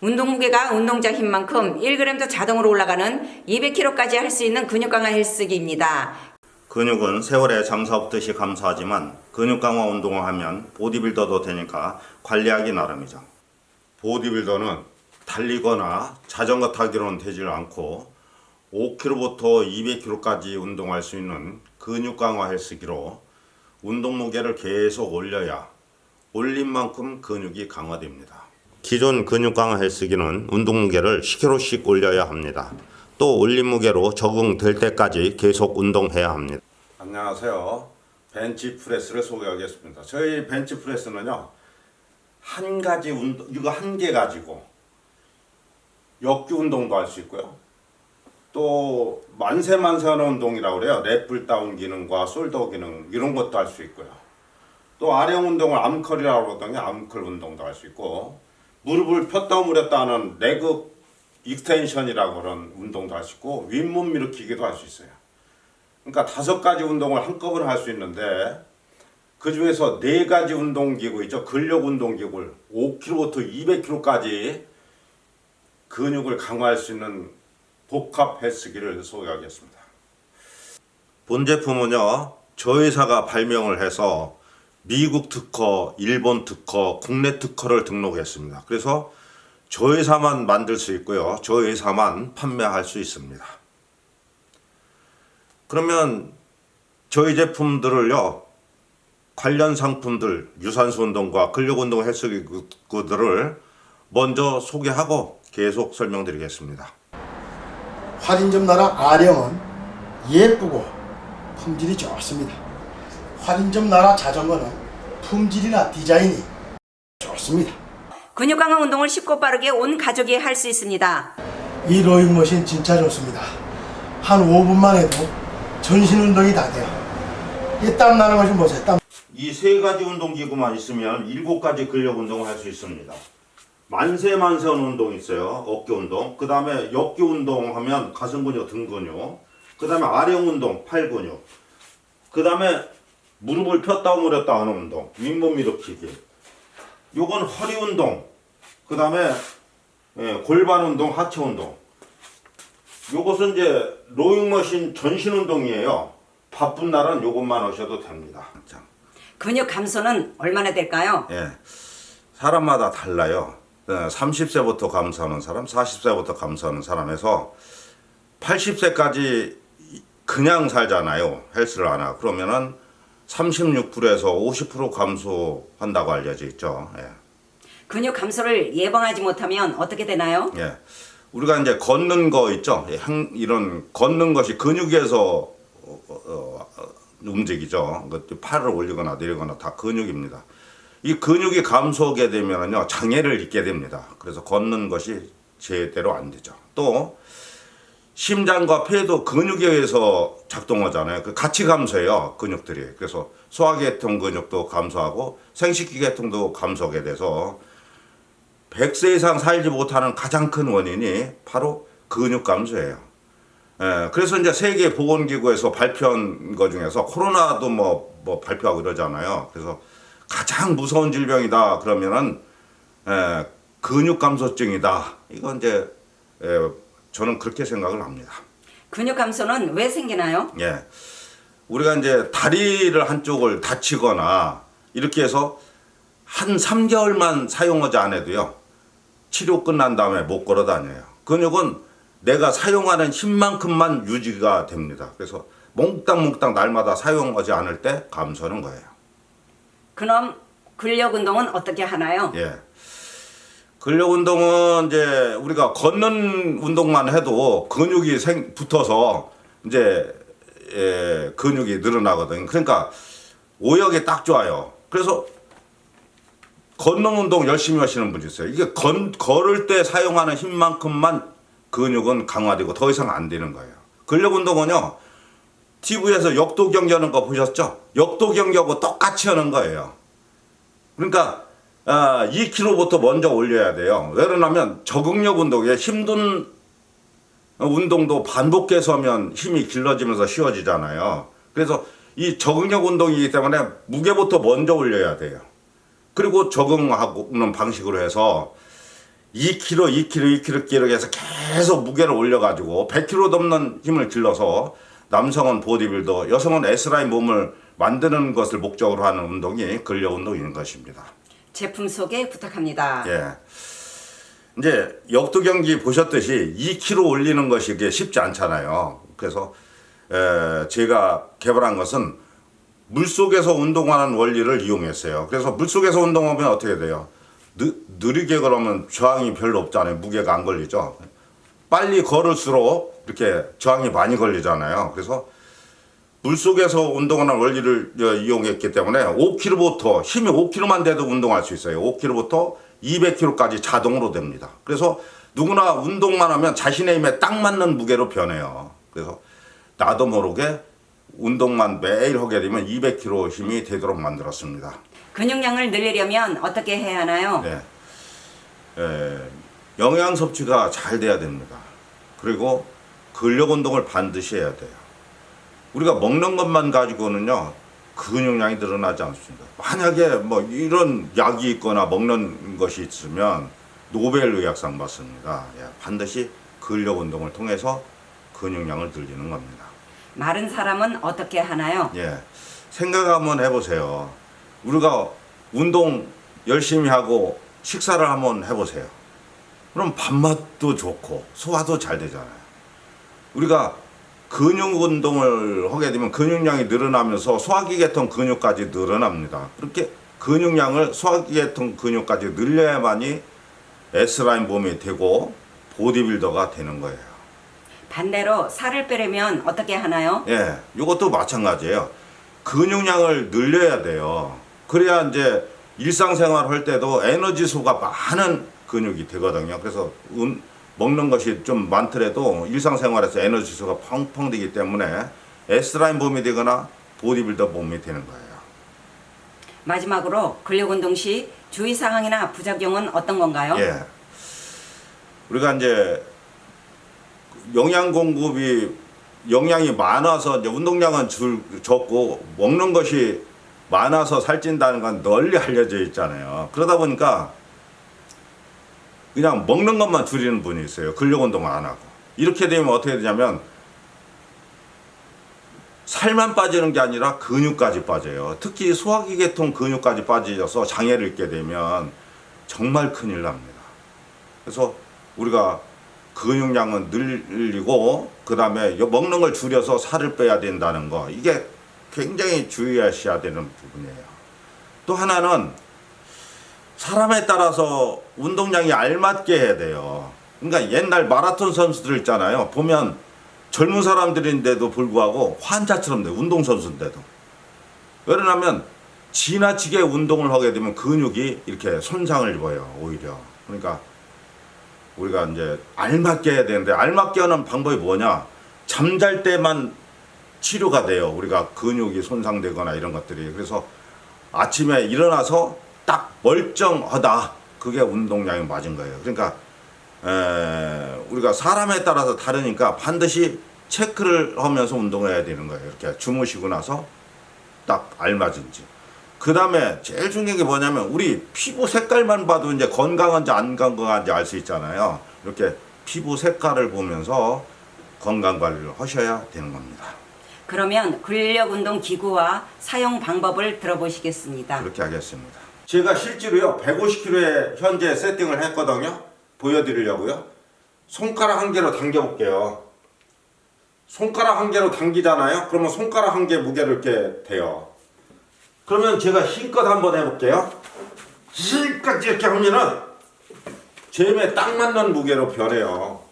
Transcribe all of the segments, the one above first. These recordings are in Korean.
운동 무게가 운동자 힘만큼 1g도 자동으로 올라가는 200kg까지 할 수 있는 근육 강화 헬스기입니다. 근육은 세월에 장사 없듯이 감사하지만 근육 강화 운동을 하면 보디빌더도 되니까 관리하기 나름이죠. 보디빌더는 달리거나 자전거 타기로는 되질 않고 5kg부터 200kg까지 운동할 수 있는 근육 강화 헬스기로 운동 무게를 계속 올려야 올린 만큼 근육이 강화됩니다. 기존 근육 강화 헬스기는 운동 무게를 10kg씩 올려야 합니다. 또 올린 무게로 적응될 때까지 계속 운동해야 합니다. 안녕하세요. 벤치 프레스를 소개하겠습니다. 저희 벤치 프레스는요. 한 가지 운동 이거 한 개 가지고 역기 운동도 할 수 있고요. 또 만세 만세하는 운동이라고 그래요. 랩풀 다운 기능과 솔더 기능 이런 것도 할 수 있고요. 또 아령 운동을 암컬이라고 그러더니 암컬 운동도 할 수 있고 무릎을 폈다 오므렸다 하는 레그 익스텐션이라고 그런 운동도 있고 윗몸 일으키기도 할 수 있어요. 그러니까 다섯 가지 운동을 한꺼번에 할 수 있는데 그 중에서 네 가지 운동기구 있죠. 근력 운동기구를 5kg부터 200kg까지 근육을 강화할 수 있는 복합 헬스기를 소개하겠습니다. 본 제품은요, 저희 회사가 발명을 해서 미국 특허, 일본 특허, 국내 특허를 등록했습니다. 그래서 저희 회사만 만들 수 있고요. 저희 회사만 판매할 수 있습니다. 그러면 저희 제품들을요, 관련 상품들, 유산소 운동과 근력 운동 헬스기구들을 먼저 소개하고 계속 설명드리겠습니다. 할인점 나라 아령은 예쁘고 품질이 좋습니다. 할인점 나라 자전거는 품질이나 디자인이 좋습니다. 근육 강화 운동을 쉽고 빠르게 온 가족이 할 수 있습니다. 이 로잉머신 진짜 좋습니다. 한 5분만 해도 전신 운동이 다 돼요. 이 땀 나는 거좀 보세요. 땀. 이 세 가지 운동 기구만 있으면 일곱 가지 근력 운동을 할 수 있습니다. 만세 만세하는 운동 있어요. 어깨 운동. 그 다음에 역기 운동 하면 가슴 근육, 등 근육. 그 다음에 아령 운동, 팔 근육. 그 다음에 무릎을 폈다 오므렸다 하는 운동. 윗몸 일으키기. 요건 허리 운동. 그 다음에 예, 골반 운동, 하체 운동. 요것은 이제 로잉머신 전신 운동이에요. 바쁜 날은 요것만 하셔도 됩니다. 자. 근육 감소는 얼마나 될까요? 예. 사람마다 달라요. 30세부터 감소하는 사람, 40세부터 감소하는 사람에서 80세까지 그냥 살잖아요. 헬스를 안 하고. 그러면은 36%에서 50% 감소한다고 알려져 있죠. 예. 근육 감소를 예방하지 못하면 어떻게 되나요? 예. 우리가 이제 걷는 거 있죠. 예, 향- 이런 걷는 것이 근육에서 어, 어, 어, 움직이죠. 그 팔을 올리거나 내리거나 다 근육입니다. 이 근육이 감소하게 되면요 장애를 입게 됩니다. 그래서 걷는 것이 제대로 안 되죠. 또 심장과 폐도 근육에 의해서 작동하잖아요. 그 같이 감소해요 근육들이. 그래서 소화계통 근육도 감소하고 생식기계통도 감소하게 돼서 100세 이상 살지 못하는 가장 큰 원인이 바로 근육 감소예요. 예, 그래서 이제 세계 보건기구에서 발표한 것 중에서 코로나도 뭐, 뭐 발표하고 이러잖아요. 그래서 가장 무서운 질병이다 그러면은 예, 근육 감소증이다. 이건 이제 예, 저는 그렇게 생각을 합니다. 근육 감소는 왜 생기나요? 예. 우리가 이제 다리를 한쪽을 다치거나 이렇게 해서 한 3개월만 사용하지 않아도요. 치료 끝난 다음에 못 걸어 다녀요. 근육은 내가 사용하는 힘만큼만 유지가 됩니다. 그래서 몽땅몽땅 날마다 사용하지 않을 때 감소하는 거예요. 그럼 근력 운동은 어떻게 하나요? 예. 근력 운동은 이제 우리가 걷는 운동만 해도 근육이 생 붙어서 이제 예, 근육이 늘어나거든. 그러니까 오역이 딱 좋아요. 그래서 걷는 운동 열심히 하시는 분이 있어요. 이게 건, 걸을 때 사용하는 힘만큼만 근육은 강화되고 더 이상 안 되는 거예요. 근력 운동은요. TV에서 역도 경기 하는 거 보셨죠? 역도 경기하고 똑같이 하는 거예요. 그러니까 아, 2kg부터 먼저 올려야 돼요. 왜 그러냐면 적응력 운동에 힘든 운동도 반복해서 하면 힘이 길러지면서 쉬워지잖아요. 그래서 이 적응력 운동이기 때문에 무게부터 먼저 올려야 돼요. 그리고 적응하는 방식으로 해서 2kg, 2kg, 2kg 기록해서 계속 무게를 올려가지고 100kg 넘는 힘을 길러서 남성은 보디빌더, 여성은 S라인 몸을 만드는 것을 목적으로 하는 운동이 근력 운동인 것입니다. 제품 소개 부탁합니다. 예. 이제 역도 경기 보셨듯이 2kg 올리는 것이 이게 쉽지 않잖아요. 그래서 에, 제가 개발한 것은 물 속에서 운동하는 원리를 이용했어요. 그래서 물 속에서 운동하면 어떻게 돼요? 느, 느리게 걸으면 저항이 별로 없잖아요. 무게가 안 걸리죠. 빨리 걸을수록 이렇게 저항이 많이 걸리잖아요. 그래서 물 속에서 운동하는 원리를 어, 이용했기 때문에 5km부터 힘이 5km만 돼도 운동할 수 있어요. 5km부터 200km까지 자동으로 됩니다. 그래서 누구나 운동만 하면 자신의 힘에 딱 맞는 무게로 변해요. 그래서 나도 모르게 운동만 매일 하게 되면 200kg 힘이 되도록 만들었습니다. 근육량을 늘리려면 어떻게 해야 하나요? 네. 에, 영양 섭취가 잘 돼야 됩니다. 그리고 근력 운동을 반드시 해야 돼요. 우리가 먹는 것만 가지고는요 근육량이 늘어나지 않습니다. 만약에 뭐 이런 약이 있거나 먹는 것이 있으면 노벨 의학상 받습니다. 예, 반드시 근력 운동을 통해서 근육량을 늘리는 겁니다. 마른 사람은 어떻게 하나요? 예. 생각 한번 해보세요. 우리가 운동 열심히 하고 식사를 한번 해보세요. 그럼 밥맛도 좋고 소화도 잘 되잖아요. 우리가 근육 운동을 하게 되면 근육량이 늘어나면서 소화기계통 근육까지 늘어납니다. 그렇게 근육량을 소화기계통 근육까지 늘려야만이 S라인 몸이 되고 보디빌더가 되는 거예요. 반대로 살을 빼려면 어떻게 하나요? 예, 이것도 마찬가지예요. 근육량을 늘려야 돼요. 그래야 이제 일상생활 할 때도 에너지소가 많은 근육이 되거든요. 그래서 음, 먹는 것이 좀 많더라도 일상생활에서 에너지소가 펑펑 되기 때문에 S라인 몸이 되거나 보디빌더 몸이 되는 거예요. 마지막으로 근력 운동 시 주의 사항이나 부작용은 어떤 건가요? 예. 우리가 이제 영양 공급이 영양이 많아서 이제 운동량은 줄 적고 먹는 것이 많아서 살찐다는 건 널리 알려져 있잖아요. 그러다 보니까 그냥 먹는 것만 줄이는 분이 있어요. 근력 운동을 안 하고. 이렇게 되면 어떻게 되냐면 살만 빠지는 게 아니라 근육까지 빠져요. 특히 소화기계통 근육까지 빠져서 장애를 입게 되면 정말 큰일 납니다. 그래서 우리가 근육량은 늘리고 그 다음에 먹는 걸 줄여서 살을 빼야 된다는 거 이게 굉장히 주의하셔야 되는 부분이에요. 또 하나는 사람에 따라서 운동량이 알맞게 해야 돼요. 그러니까 옛날 마라톤 선수들 있잖아요. 보면 젊은 사람들인데도 불구하고 환자처럼 돼 운동 선수인데도. 왜냐하면 지나치게 운동을 하게 되면 근육이 이렇게 손상을 입어요 오히려. 그러니까 우리가 이제 알맞게 해야 되는데 알맞게 하는 방법이 뭐냐? 잠잘 때만 치료가 돼요. 우리가 근육이 손상되거나 이런 것들이. 그래서 아침에 일어나서 딱 멀쩡하다 그게 운동량이 맞은 거예요 그러니까 에, 우리가 사람에 따라서 다르니까 반드시 체크를 하면서 운동을 해야 되는 거예요. 이렇게 주무시고 나서 딱 알맞은지. 그 다음에 제일 중요한 게 뭐냐면 우리 피부 색깔만 봐도 이제 건강한지 안 건강한지 알 수 있잖아요. 이렇게 피부 색깔을 보면서 건강 관리를 하셔야 되는 겁니다. 그러면 근력 운동 기구와 사용 방법을 들어보시겠습니다. 그렇게 하겠습니다. 제가 실제로요 150kg에 현재 세팅을 했거든요. 보여드리려고요. 손가락 한 개로 당겨 볼게요. 손가락 한 개로 당기잖아요. 그러면 손가락 한 개 무게로 이렇게 돼요. 그러면 제가 힘껏 한번 해볼게요. 힘껏 이렇게 하면은 제 힘에 딱 맞는 무게로 변해요.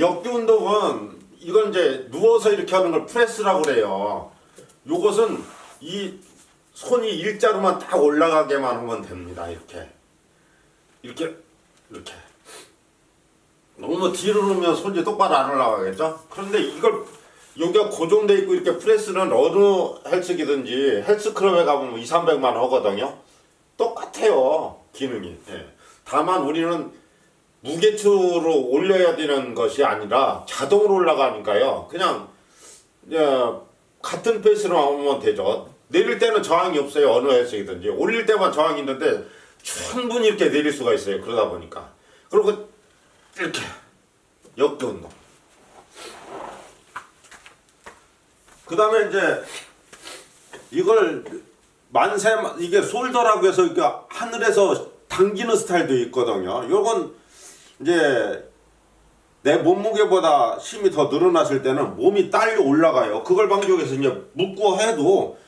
역기 운동은 이건 이제 누워서 이렇게 하는 걸 프레스라고 그래요. 요것은 이 손이 일자로만 딱 올라가게만 하면 됩니다. 이렇게 이렇게 이렇게 너무 뒤로 놓으면 손이 똑바로 안 올라가겠죠? 그런데 이걸 여기가 고정돼 있고 이렇게 프레스는 어느 헬스기든지 헬스클럽에 가보면 2, 300만 하거든요. 똑같아요. 기능이. 예. 다만 우리는 무게추로 올려야 되는 것이 아니라 자동으로 올라가니까요. 그냥 예, 같은 페이스로 하면 되죠. 내릴 때는 저항이 없어요. 어느 헬스이든지. 올릴 때만 저항이 있는데 충분히 이렇게 내릴 수가 있어요. 그러다 보니까. 그리고 이렇게 역기 운동. 그 다음에 이제 이걸 만세 이게 솔더라고 해서 이렇게 하늘에서 당기는 스타일도 있거든요. 요건 이제 내 몸무게보다 힘이 더 늘어났을 때는 몸이 딸려 올라가요. 그걸 방지해서 이제 묶고 해도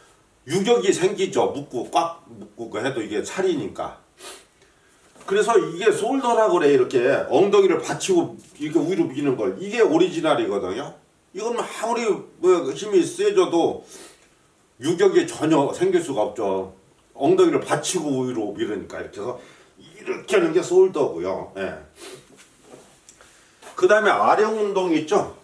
유격이 생기죠. 묶고 꽉 묶고 해도 이게 살이니까. 그래서 이게 솔더라고 그래 이렇게 엉덩이를 받치고 이렇게 위로 미는 걸 이게 오리지널이거든요. 이건 아무리 뭐 힘이 세져도 유격이 전혀 생길 수가 없죠. 엉덩이를 받치고 위로 밀으니까 이렇게 해서 이렇게 하는 게 솔더고요. 예. 그 다음에 아령 운동 있죠.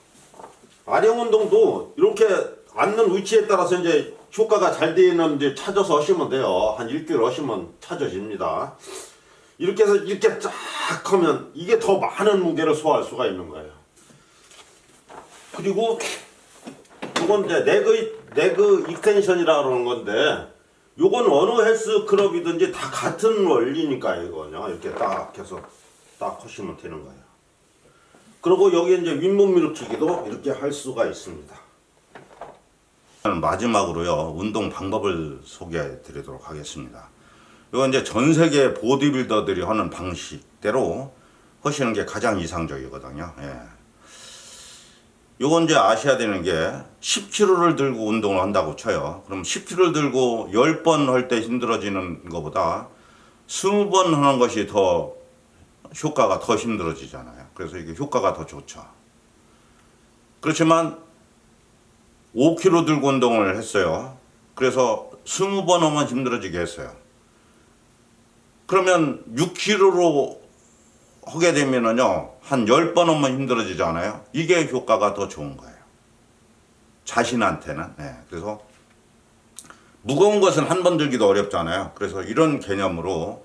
아령 운동도 이렇게 앉는 위치에 따라서 이제 효과가 잘 되는 이제 찾아서 하시면 돼요. 한 1개월 하시면 찾아집니다. 이렇게 해서 이렇게 쫙 하면 이게 더 많은 무게를 소화할 수가 있는 거예요. 그리고 이건 이제 레그 레그 익스텐션이라 그러는 건데 요건 어느 헬스 클럽이든지 다 같은 원리니까 이거요. 이렇게 딱 해서 딱 하시면 되는 거예요. 그리고 여기 이제 윗몸 일으키기도 이렇게 할 수가 있습니다. 마지막으로요 운동 방법을 소개해 드리도록 하겠습니다. 이건 이제 전 세계 보디빌더들이 하는 방식대로 하시는 게 가장 이상적이거든요. 예. 요건 이제 아셔야 되는 게 10kg를 들고 운동을 한다고 쳐요. 그럼 10kg를 들고 10번 할 때 힘들어지는 것보다 20번 하는 것이 더 효과가 더 힘들어지잖아요. 그래서 이게 효과가 더 좋죠. 그렇지만 5kg 들고 운동을 했어요. 그래서 20번 하면 힘들어지게 했어요. 그러면 6kg로 하게 되면은요, 한 10번 하면 힘들어지잖아요. 이게 효과가 더 좋은 거예요. 자신한테는. 네. 그래서 무거운 것은 한 번 들기도 어렵잖아요. 그래서 이런 개념으로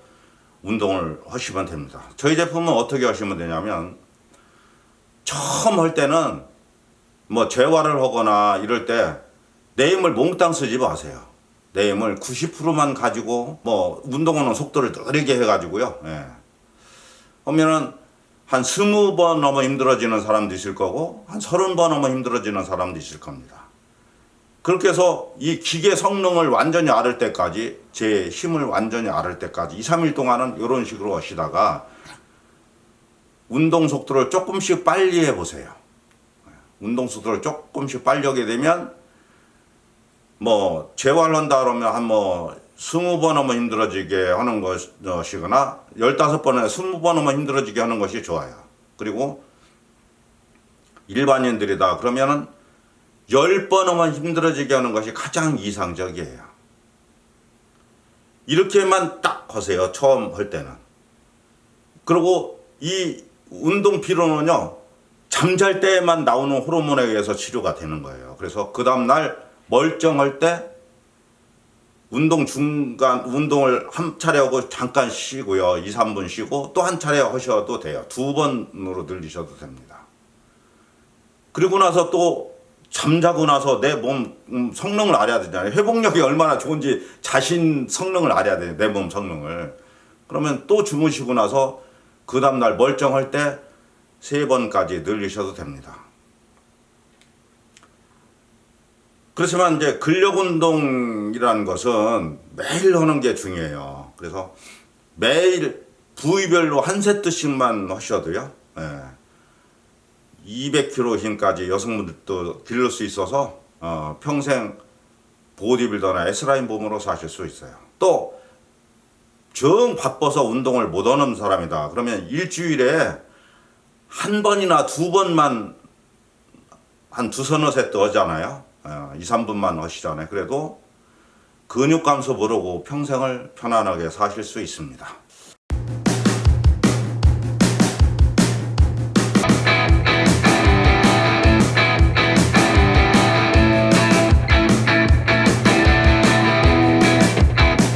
운동을 하시면 됩니다. 저희 제품은 어떻게 하시면 되냐면, 처음 할 때는 뭐 재활을 하거나 이럴 때 내 힘을 몽땅 쓰지 마세요. 내 힘을 90%만 가지고 뭐 운동하는 속도를 느리게 해가지고요. 예. 하면은 한 20번 넘어 힘들어지는 사람도 있을 거고 한 30번 넘어 힘들어지는 사람도 있을 겁니다. 그렇게 해서 이 기계 성능을 완전히 앓을 때까지 제 힘을 완전히 앓을 때까지 2, 3일 동안은 이런 식으로 하시다가 운동 속도를 조금씩 빨리 해보세요. 운동 속도를 조금씩 빨리 하게 되면 뭐 재활한다 그러면 한뭐 20번 하면 힘들어지게 하는 것이거나 15번에 20번 하면 힘들어지게 하는 것이 좋아요. 그리고 일반인들이다 그러면은 10번 하면 힘들어지게 하는 것이 가장 이상적이에요. 이렇게만 딱 하세요. 처음 할 때는. 그리고 이 운동 피로는요. 잠잘 때만 나오는 호르몬에 의해서 치료가 되는 거예요. 그래서 그 다음날 멀쩡할 때 운동 중간 운동을 한 차례 하고 잠깐 쉬고요. 2, 3분 쉬고 또 한 차례 하셔도 돼요. 두 번으로 늘리셔도 됩니다. 그리고 나서 또 잠자고 나서 내 몸 성능을 알아야 되잖아요. 회복력이 얼마나 좋은지 자신 성능을 알아야 돼요. 내 몸 성능을. 그러면 또 주무시고 나서 그 다음날 멀쩡할 때 세 번까지 늘리셔도 됩니다. 그렇지만 이제 근력 운동이라는 것은 매일 하는 게 중요해요. 그래서 매일 부위별로 한 세트씩만 하셔도요. 예. 200kg 힘까지 여성분들도 기를 수 있어서 어, 평생 보디빌더나 S라인 몸으로 사실 수 있어요. 또 정 바빠서 운동을 못 하는 사람이다. 그러면 일주일에 한 번이나 두 번만 한 두 서너 세트 하잖아요. 어, 2, 3분만 하시잖아요. 그래도 근육 감소 모르고 평생을 편안하게 사실 수 있습니다.